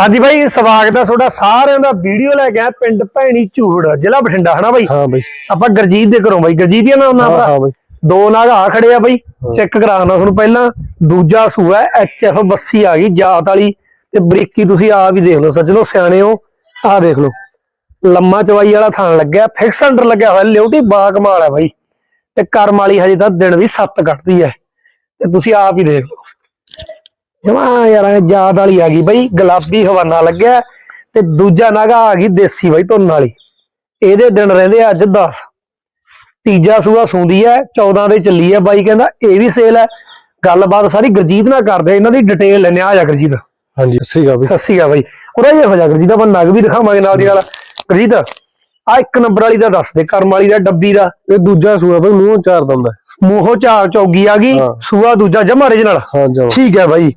ਹਾਂਜੀ ਬਾਈ ਸਵਾਗਤ ਹੈ ਤੁਹਾਡਾ ਸਾਰਿਆਂ ਦਾ। ਵੀਡੀਓ ਲੈ ਕੇ ਆ ਪਿੰਡ ਭੈਣੀ ਝੂੜ ਜ਼ਿਲ੍ਹਾ ਬਠਿੰਡਾ ਹਨਾ ਬਾਈ? ਹਾਂ ਬਈ। ਆਪਾਂ ਗਰਜੀਤ ਦੇ ਘਰੋਂ ਬਾਈ। ਗਰਜੀਤ ਨਾ ਨਾਮ ਹਾਂ ਹਾਂ ਬਈ। ਦੋ ਨਾਗ ਆ ਖੜੇ ਆ ਬਾਈ। ਚੈੱਕ ਕਰਾਉਣਾ ਤੁਹਾਨੂੰ ਪਹਿਲਾਂ। ਦੂਜਾ ਸੂਆ ਐਚਐਫ 82 ਆ ਗਈ ਜਾਤ ਵਾਲੀ। ਤੇ ਬਰੀਕੀ ਤੁਸੀਂ ਆਪ ਹੀ ਦੇਖ ਲਓ ਸੱਜਣੋ ਸਿਆਣੇ ਹੋ ਆਹ ਦੇਖ ਲਓ। ਲੰਮਾ ਚਵਾਈ ਵਾਲਾ ਥਾਣ ਲੱਗਿਆ ਫਿਕਸ ਅੰਡਰ ਲੱਗਿਆ ਹੋਇਆ ਲਿਉਟੀ ਬਾ ਕਮਾਲ ਹੈ ਬਾਈ। ਤੇ ਕਰਮ ਵਾਲੀ ਹਜੇ ਤਾਂ ਦਿਨ ਵੀ ਸੱਤ ਕੱਟਦੀ ਹੈ। ਤੇ ਤੁਸੀਂ ਆਪ ਹੀ ਦੇਖ ਲਓ। ਜਮਾ ਯਾਰ ਜਾਤ ਵਾਲੀ ਆ ਗਈ ਬਾਈ ਗੁਲਾਬੀ ਹਵਾਨਾ ਲੱਗਿਆ ਤੇ ਦੂਜਾ ਨਾਗਾ ਆ ਗਈ ਦੇਸੀ ਬਾਈ ਧੁੰਨ ਵਾਲੀ। ਇਹਦੇ ਦਿਨ ਰਹਿੰਦੇ ਅੱਜ 10 ਤੀਜਾ ਸੂਆ ਸੁੰਦੀ ਹੈ 14 ਦੇ ਚੱਲੀ ਹੈ ਬਾਈ ਕਹਿੰਦਾ ਇਹ ਵੀ ਸੇਲ ਹੈ ਗੱਲਬਾਤ ਸਾਰੀ ਗਰਜੀਤ ਨਾਲ ਕਰਦੇ ਇਹਨਾਂ ਦੀ ਡਿਟੇਲ ਲੈਣੇ ਆ ਜਾ ਗਰਜੀਤ। ਹਾਂਜੀ ਸਹੀਗਾ ਬਈ। ਸੱਸੀ ਆ ਬਾਈ। ਉਹਦਾ ਇਹ ਹੋ ਜਾ ਗਰਜੀਤ ਆਪਾਂ ਨਗ ਵੀ ਦਿਖਾਵਾਂਗੇ ਨਾਲ ਦੀ ਨਾਲ। ਗਰਜੀਤ ਆ ਇੱਕ ਨੰਬਰ ਵਾਲੀ ਦਾ ਦੱਸ ਦੇ ਕਰਮ ਵਾਲੀ ਦਾ ਡੱਬੀ ਦਾ। ਇਹ ਦੂਜਾ ਸੂਆ ਬਈ ਮੂੰਹ ਚਾਰ ਦੰਦਾ ਮੂੰਹੋਂ ਚਾਰ ਚੌਗੀ ਆ ਗਈ। ਸੂਆ ਦੂਜਾ ਜਮਾ original ਹਾਂ ਜਮਾ। ਠੀਕ ਹੈ ਬਾਈ।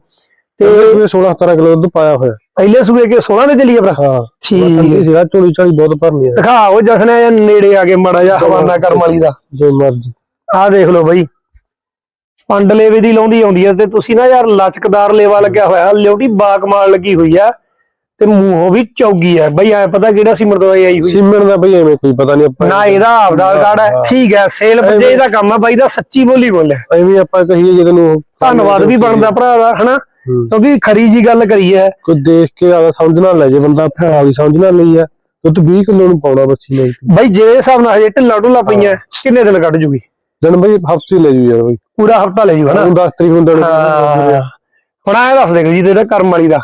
ਤੇ ਇਹ 16 17 ਕਿਲੋ ਦੁੱਧ ਪਾਇਆ ਹੋਇਆ। ਪਹਿਲੇ ਸੂਏ ਕੇ 16 ਦੇ ਚੱਲੀ ਆ ਭਰਾ? ਹਾਂ। ਠੀਕ ਹੈ। ਸੀਗਾ ਚੋਲੀ ਚਾਲੀ ਬਹੁਤ ਭਰਨੀ ਹੈ। ਦਿਖਾ ਉਹ ਜਸਨੇ ਜਾਂ ਨੇੜੇ ਆ ਕੇ ਮੜਾ ਜਾ ਹਵਾਨਾ ਕਰਮ ਵਾਲੀ ਦਾ। ਜੋ ਮਰਜ਼ੀ। ਆਹ ਦੇਖ ਲਓ ਬਾਈ। ਪੰਡ ਲੇਵੇ ਦੀ ਲਾਉਂਦੀ ਆਉਂਦੀ ਹੈ ਤੇ ਤੁਸੀਂ ਨਾ ਯਾਰ ਲਚਕਦਾਰ ਲੇਵਾ ਲੱਗਿਆ ਹੋਇਆ ਲਿਉਟੀ ਬਾਕਮਾਲ ਲੱਗੀ ਹੋਈ ਆ ਤੇ ਮੂੰਹੋਂ ਵੀ ਚੌਗੀ ਹੈ ਬਈ ਐ ਪਤਾ ਕਿਹੜਾ ਸੀ ਮਰਦਵਾਈ ਆਈ ਹੋਈ? ਸੀਮਣ ਦਾ ਬਈ ਐਵੇਂ ਕੋਈ ਪਤਾ ਨਹੀਂ ਆਪਾਂ ਨਾ ਇਹਦਾ ਆਪਦਾ ਕਾਰਡ ਹੈ। ਠੀਕ ਹੈ ਸੇਲ ਬੱਜੇ ਇਹਦਾ ਕੰਮ ਹੈ। ਬਾਈ ਦਾ ਸੱਚੀ ਬੋਲੀ ਬੋਲਿਆ। ਐਵੇਂ ਆਪਾਂ ਕਹੀਏ ਜਦੋਂ ਧੰਨਵਾਦ ਵੀ ਬਣਦਾ ਭਰਾ ਦਾ ਹਨਾ। ਕਿਉਂਕਿ ਖਰੀ ਜੀ ਗੱਲ ਕਰੀ ਹੈ। ਕੋਈ ਦੇਖ ਕੇ ਆਦਾ ਸਮਝ ਨਾਲ ਲੈ ਜੇ ਬੰਦਾ ਆ ਵੀ ਸਮਝ ਨਾਲ ਲਈ ਆ ਦੁੱਧ 20 ਕਿਲੋ ਨੂੰ ਪਾਉਣਾ ਬੱਚੀ ਨੇ। ਬਾਈ ਜਿਹੜੇ ਹਿਸਾਬ ਨਾਲ ਹਜੇ ਢਿੱਲਾ ਢੁੱਲਾ ਪਈਆਂ ਕਿੰਨੇ ਦਿਨ ਕੱਢ ਜੂਗੀ? ਦਿਨ ਬਈ ਹਫ਼ਤੇ ਲੈ ਜੂ ਯਾਰ ਬਈ। ਪੂਰਾ ਹਫਤਾ ਲੈ ਜੂ ਹਨਾ ਹੁਣ 10 ਤਰੀਕ ਹੁੰਦਾ ਹੁਣ ਐ ਦੱਸ ਦੇ ਜੀ ਇਹਦਾ ਕਰਮ ਵਾਲੀ ਦਾ।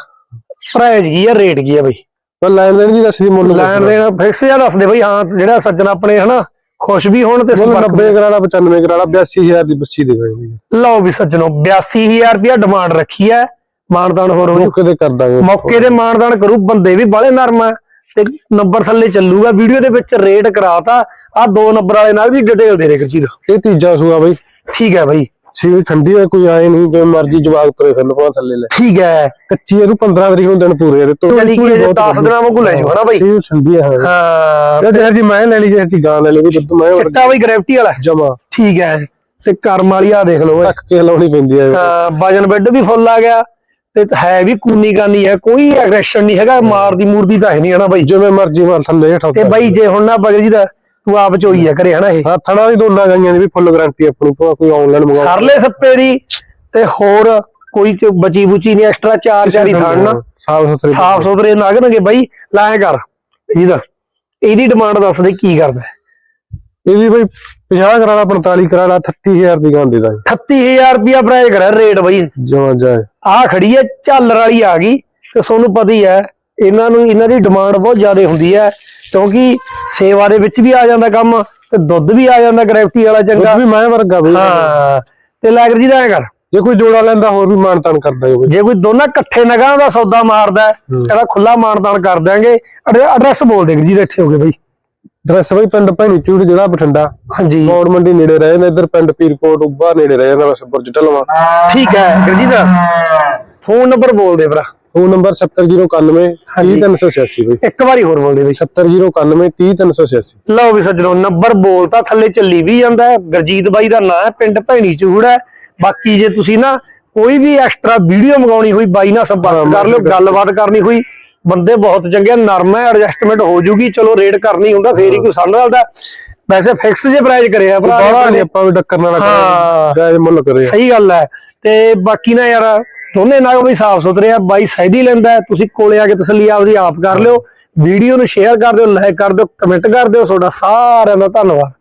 ਪ੍ਰਾਈਸ ਕੀ ਹੈ ਰੇਟ ਕੀ ਹੈ ਬਈ? ਪਰ ਲੈਣ ਦੇਣ ਦੀ ਦੱਸੀ ਮੁੱਲ ਲੈਣ ਦੇ। ਫਿਕਸ ਜਿਹਾ ਦੱਸ ਦੇ ਬਈ ਹਾਂ ਜਿਹੜਾ ਸੱਜਣ ਆਪਣੇ ਹਨਾ ਖੁਸ਼ ਵੀ ਹੋਣ ਤੇ ਸੰਪਰਕ 90 ਕਰਾਲਾ 95 ਕਰਾਲਾ 82000 ਦੀ ਬੱਚੀ ਦੇ ਬਈ ਲਓ ਵੀ ਸੱਜਣੋ 82000 ਰੁਪਇਆ ਡਿਮਾਂਡ ਰੱਖੀ ਹੈ। ਮਾਨਦਾਨ ਹੋਰ ਹੋ ਮੌਕੇ ਤੇ ਕਰ ਦਾਂਗੇ। ਮੌਕੇ ਤੇ ਮਾਨਦਾਨ ਕਰੂ ਬੰਦੇ ਵੀ ਬਾਲੇ ਨਰਮ ਆ। ਤੇ ਨੰਬਰ ਥੱਲੇ ਚੱਲੂਗਾ ਵੀਡੀਓ ਦੇ ਵਿੱਚ ਰੇਟ ਕਰਾਤਾ। ਆ ਦੋ ਨੰਬਰ ਵਾਲੇ ਨਾਲ ਵੀ ਡਿਟੇਲ ਦੇ ਦੇ ਕਰ ਚੀਜ਼ ਇਹ ਤੀਜਾ ਸੂਆ ਬਈ। ਠੀਕ ਹੈ ਬਈ। ਸੀਲ ਠੰਡੀ ਹੈ ਕੋਈ ਆਏ ਨਹੀਂ ਜਿਵੇਂ ਮਰਜ਼ੀ ਜਵਾਗ ਤੁਰੇ ਫਿਰਨ ਪਾ ਥੱਲੇ ਲੈ। ਠੀਕ ਹੈ। ਕੱਚੀ ਇਹਨੂੰ 15 ਤਰੀਕ ਨੂੰ ਦਿਨ ਪੂਰੇ ਇਹਦੇ ਤੋਂ ਜਾਨੀ ਕਿ ਇਹ 10 ਦਿਨਾਂ ਵਾਂਗੂ ਲੈ ਹਨਾ ਬਈ? ਸੀਲ ਠੰਡੀ ਹੈ ਹਾਂ। ਤੇ ਜੇ ਜੀ ਮੈਂ ਲੈ ਲਈ ਜੇ ਜੀ ਗਾਂ ਲੈ ਲਈ ਵੀ ਦੁੱਧ ਮੈਂ ਚਿੱਟਾ ਬਈ ਗ੍ਰੈਵਿਟੀ ਵਾਲਾ। ਜਮਾ। ਠੀਕ ਹੈ ਤੇ ਕਰਮ ਵਾਲੀ ਆ ਦੇਖ ਲਓ ਰੱਖ ਕੇ ਲਾਉਣੀ ਪੈਂਦੀ ਹੈ। ਹਾਂ ਵਜਨ ਬੈੱਡ ਵੀ ਫੁੱਲ ਆ ਗਿਆ ਤੇ ਹੈ ਵੀ ਕੂਨੀ ਕਾਨੀ ਹੈ ਕੋਈ ਐਗਰੈਸ਼ਨ ਨਹੀਂ ਹੈਗਾ ਮਾਰਦੀ ਮੂਰਦੀ ਤਾਂ ਹੈ ਨਹੀਂ ਹਨਾ ਬਾਈ? ਜਿਵੇਂ ਮਰਜ਼ੀ ਮਾਰ ਥੱਲੇ ਹੇਠਾਂ ਤੇ ਬਾਈ ਜੇ ਹੁਣ ਨਾ ਬਗਲ ਜੀ ਦਾ ਤੂੰ ਆਪ ਚੋਈ ਆ ਕਰੇ ਹਨਾ ਇਹ? ਹਾਂ ਥਣਾ ਵੀ ਦੋਨਾਂ ਗਾਈਆਂ ਦੀ ਵੀ ਫੁੱਲ ਗਾਰੰਟੀ ਆਪਣੀ ਭਾਵੇਂ ਕੋਈ ਆਨਲਾਈਨ ਮੰਗਾਓ ਸਰਲੇ ਸੱਪੇ ਦੀ ਤੇ ਹੋਰ ਕੋਈ ਚ ਬਚੀ ਬੁਚੀ ਨਹੀਂ ਐਕਸਟਰਾ ਚਾਰ ਚਾਰੀ ਥਾਣਾ ਸਾਫ਼ ਸੁਥਰੇ ਸਾਫ਼ ਸੁਥਰੇ ਨਗਣਗੇ ਬਾਈ ਲਾਇਆ ਕਰ। ਇਹਦਾ ਇਹਦੀ ਡਿਮਾਂਡ ਦੱਸ ਦੇ ਕੀ ਕਰਦਾ? ਇਹ ਵੀ ਬਈ 50 ਕਰਾਲਾ 45 ਕਰਾਲਾ 38000 ਦੀ ਗਾਂ ਦੇ। ਦਾਂਗੇ 38000 ਰੁਪਿਆ ਪ੍ਰਾਈਸ ਕਰਾ ਰੇਟ ਬਾਈ। ਜਮਾ ਜਾਏ ਆ ਖੜੀ ਹੈ ਝਾਲਰ ਵਾਲੀ ਆ ਗਈ। ਤੇ ਤੁਹਾਨੂੰ ਪਤਾ ਹੀ ਹੈ ਇਹਨਾਂ ਨੂੰ ਇਹਨਾਂ ਦੀ ਡਿਮਾਂਡ ਬਹੁਤ ਜ਼ਿਆਦਾ ਹੁੰਦੀ ਹੈ ਕਿਉਂਕਿ ਸੇਵਾ ਦੇ ਵਿੱਚ ਵੀ ਆ ਜਾਂਦਾ ਕੰਮ ਤੇ ਦੁੱਧ ਵੀ ਆ ਜਾਂਦਾ ਗ੍ਰੈਵਿਟੀ ਵਾਲਾ ਚੰਗਾ। ਦੁੱਧ ਵੀ ਮੈਂ ਵਰਗਾ ਬਈ। ਹਾਂ। ਤੇ ਲਾਗਰ ਜੀ ਦਾ ਐਂ ਕਰ। ਜੇ ਕੋਈ ਜੋੜਾ ਲੈਂਦਾ ਹੋਰ ਵੀ ਮਾਨਤਾਨ ਕਰਦਾ ਹੈ ਬਈ ਜੇ ਕੋਈ ਦੋਨਾਂ ਇਕੱਠੇ ਨਗਾਂ ਦਾ ਸੌਦਾ ਮਾਰਦਾ ਹੈ, ਇਹਦਾ ਖੁੱਲਾ ਮਾਨਦਾਨ ਕਰ ਦਿਆਂਗੇ। ਐਡਰੈਸ ਬੋਲ ਦੇ ਜੀ ਇੱਥੇ ਹੋਗੇ ਬਈ। ਡਰੈਸ ਬਈ ਪਿੰਡ ਭੈਣੀ ਚੂੜ ਜਿਹੜਾ ਬਠਿੰਡਾ। ਹਾਂਜੀ। ਮੌੜ ਮੰਡੀ ਨੇੜੇ ਰਹੇ ਨੇ ਇਧਰ ਪਿੰਡ ਪੀਰਕੋਟ ਉੱਬਾ ਨੇੜੇ ਰਹੇ ਨੇ ਬਸ ਬੁਰਜ ਢਲਵਾ। ਠੀਕ ਹੈ ਗੁਰਜੀਤ। ਫੋਨ ਨੰਬਰ ਬੋਲ ਦੇ ਭਰਾ। ਫੋਨ ਨੰਬਰ 70091 30386 ਬਈ। ਇੱਕ ਵਾਰੀ ਹੋਰ ਬੋਲ ਦੇ ਬਈ 70091 30386 ਲਓ ਵੀ ਸੱਜਣੋ ਨੰਬਰ ਬੋਲਤਾ ਥੱਲੇ ਚੱਲੀ ਵੀ ਜਾਂਦਾ ਹੈ। ਗੁਰਜੀਤ ਬਾਈ ਦਾ ਨਾਂ ਹੈ ਪਿੰਡ ਭੈਣੀ ਚੂੜ ਹੈ। ਬਾਕੀ ਜੇ ਤੁਸੀਂ ਨਾ ਕੋਈ ਵੀ ਐਕਸਟਰਾ ਵੀਡੀਓ ਮੰਗਾਉਣੀ ਹੋਈ ਬਾਈ ਨਾਲ ਸੰਪਰਕ ਕਰ ਲਿਓ ਗੱਲਬਾਤ ਕਰਨੀ ਹੋਈ ਬੰਦੇ ਬਹੁਤ ਚੰਗੇ ਨਰਮ ਹੈ ਐਡਜਸਟਮੈਂਟ ਹੋ ਜੂਗੀ ਚਲੋ ਰੇਟ ਕਰਨੀ ਹੁੰਦਾ ਫੇਰ ਹੀ ਕੋਈ ਸਮਝ ਆਉਂਦਾ ਵੈਸੇ ਫਿਕਸ ਜੇ ਪ੍ਰਾਈਸ ਕਰਿਆ ਭਰਾ। ਆਪਾਂ ਵੀ ਟੱਕਰ ਨਾਲ ਹਾਂ। ਜਾਇਜ਼ ਮੁੱਲ ਕਰੇ ਸਹੀ ਗੱਲ ਹੈ। ਤੇ ਬਾਕੀ ਨਾ ਯਾਰ ਦੋਨੇ ਨਾਗ ਵੀ ਸਾਫ਼ ਸੁਥਰੇ ਆ ਬਾਈ ਸੈਦੀ ਲੈਂਦਾ ਤੁਸੀਂ ਕੋਲੇ ਆ ਕੇ ਤਸੱਲੀ ਆਪਦੀ ਆਪ ਕਰ ਲਿਓ ਵੀਡੀਓ ਨੂੰ ਸ਼ੇਅਰ ਕਰ ਦਿਓ ਲਾਈਕ ਕਰ ਦਿਓ ਕਮੈਂਟ ਕਰ ਦਿਓ ਤੁਹਾਡਾ ਸਾਰਿਆਂ ਦਾ ਧੰਨਵਾਦ।